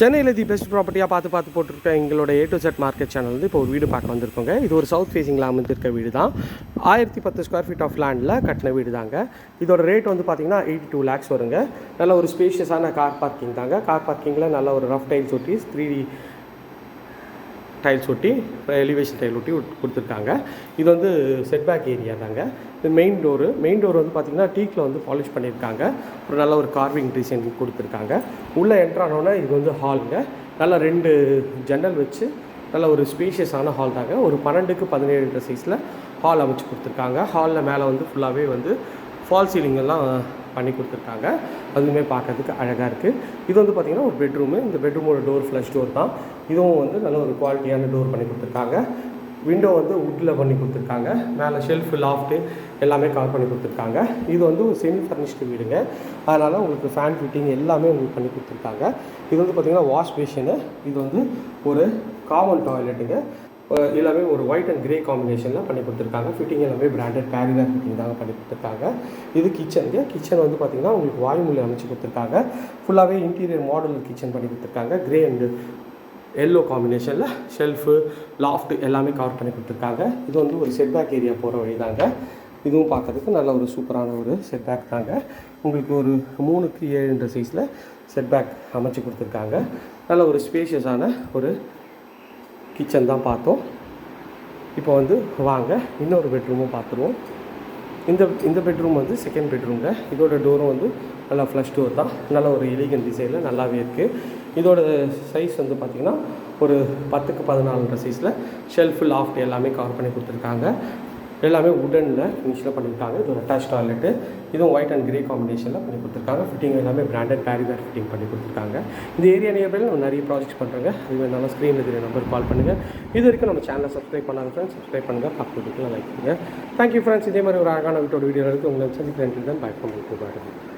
சென்னையில் the best ப்ராப்பர்ட்டியாக பார்த்து பார்த்து போட்டிருக்க எங்களோட A to Z market channel வந்து இப்போ ஒரு வீடு பார்க்க வந்திருக்கோங்க. இது ஒரு சவுத் ஃபேஸிங்கில் அமைஞ்சிருக்க வீடு தான் ஆயிரத்தி பத்து ஸ்கொயர் ஃபீட் ஆஃப் லேண்டில் கட்டின வீடு தாங்க இதோட ரேட் வந்து பார்த்தீங்கன்னா எயிட்டி டூ லேக்ஸ் வருங்க. நல்ல ஒரு ஸ்பேஷியஸான கார் பார்க்கிங் தாங்க. கார் பார்க்கிங்கில் நல்ல ஒரு ரஃப் டைல்ஸ் ஒட்டி த்ரீ டைல்ஸ் ஒட்டி எலிவேஷன் டைல் ஒட்டி கொடுத்துருக்காங்க. இது வந்து செட்பேக் ஏரியா தாங்க. இது மெயின் டோரு மெயின் டோர் வந்து பார்த்திங்கன்னா டீக்கில் வந்து பாலிஷ் பண்ணியிருக்காங்க ஒரு நல்ல ஒரு கார்விங் டிசைன் கொடுத்துருக்காங்க. உள்ளே என்ட்ரானோடனே இது வந்து ஹாலுங்க நல்ல ரெண்டு ஜன்னல் வச்சு நல்ல ஒரு ஸ்பேஷியஸான ஹால் தாங்க. ஒரு பன்னெண்டுக்கு பதினேழு சைஸில் ஹால் அமைச்சு கொடுத்துருக்காங்க. ஹாலில் மேலே வந்து ஃபுல்லாகவே வந்து ஃபால் சீலிங் எல்லாம் பண்ணி கொடுத்துருக்காங்க. அதுவுமே பார்க்கறதுக்கு அழகாக இருக்குது இது வந்து பார்த்திங்கன்னா ஒரு பெட்ரூமு இந்த பெட்ரூமோட டோர் ஃப்ளஷ் டோர் தான். இதுவும் வந்து நல்ல ஒரு குவாலிட்டியான டோர் பண்ணி கொடுத்துருக்காங்க. விண்டோ வந்து வுட்டில் பண்ணி கொடுத்துருக்காங்க. மேலே ஷெல்ஃபு லாஃப்ட்டு எல்லாமே கவர் பண்ணி கொடுத்துருக்காங்க. இது வந்து ஒரு செமி ஃபர்னிஷ்டு வீடுங்க. அதனால் உங்களுக்கு ஃபேன் ஃபிட்டிங் எல்லாமே உங்களுக்கு பண்ணி கொடுத்துருக்காங்க. இது வந்து பார்த்திங்கன்னா வாஷ் பேஷனு இது வந்து ஒரு காமன் டாய்லெட்டுங்க எல்லாமே ஒரு ஒயிட் அண்ட் கிரே காம்பினேஷனில் பண்ணி கொடுத்துருக்காங்க. ஃபிட்டிங் எல்லாமே பிராண்டட் பேரிவேர் ஃபிட்டிங் தாங்க பண்ணி கொடுத்துருக்காங்க. இது கிச்சனுக்கு கிச்சன் வந்து பார்த்திங்கன்னா உங்களுக்கு வாயுமொழி அமைச்சு கொடுத்துருக்காங்க. ஃபுல்லாகவே இன்டீரியர் மாடல் கிச்சன் பண்ணி கொடுத்துருக்காங்க. கிரே அண்டு எல்லோ காம்பினேஷனில் ஷெல்ஃபு லாஃப்ட் எல்லாமே கவர் பண்ணி கொடுத்துருக்காங்க. இது வந்து ஒரு செட்பேக் ஏரியா போகிற வழி தாங்க இதுவும் பார்க்கறதுக்கு நல்ல ஒரு சூப்பரான ஒரு செட்பேக் தாங்க. உங்களுக்கு ஒரு மூணுக்கு ஏழுன்ற சைஸில் செட்பேக் அமைச்சு கொடுத்துருக்காங்க. நல்ல ஒரு ஸ்பேஷியஸான ஒரு கிச்சன் தான் பார்த்தோம். இப்போ வந்து வாங்க இன்னொரு பெட்ரூமும் பார்த்துருவோம். இந்த இந்த பெட்ரூம் வந்து செகண்ட் பெட்ரூம்ங்க இதோட டோரும் வந்து நல்லா ஃப்ளஷ் டோர் தான். நல்ல ஒரு எலிகன் டிசைனில் நல்லாவே இருக்குது இதோட சைஸ் வந்து பார்த்திங்கன்னா ஒரு பத்துக்கு பதினாலுன்ற சைஸில் ஷெல்ஃபு லாஃப்ட் எல்லாமே கவர் பண்ணி கொடுத்துருக்காங்க. எல்லாமே உடனில் ஃபினிஷில் பண்ணியிருக்காங்க. இது ஒரு அட்டாச் டாய்லெட்டு இதுவும் ஒயிட் அண்ட் கிரே காம்பினேஷனில் பண்ணி கொடுத்துருக்காங்க. ஃபிட்டிங் எல்லாமே பிராண்டட் பேரிவேர் ஃபிட்டிங் பண்ணி கொடுத்துருக்காங்க. இந்த ஏரியா நியர்பையில் நம்ம நிறைய ப்ராஜெக்ட்ஸ் பண்ணுறாங்க அது வேணாலும் ஸ்க்ரீனில் தெரிய நம்பர் கால் பண்ணுங்கள் இது வரைக்கும் நம்ம சேனலை சப்ஸ்கிரைப் பண்ணாத ஃப்ரெண்ட்ஸ் சப்ஸ்கிரைப் பண்ணுங்கள் பக்கத்துக்கு லைக் பண்ணுங்கள் தேங்க்யூ ஃப்ரெண்ட்ஸ் இதே மாதிரி ஒரு அழகான வீட்டோட வீடியோ இருக்குது உங்களை சந்திக்கிறேன். தான் பாய் பண்ணி பாருங்கள்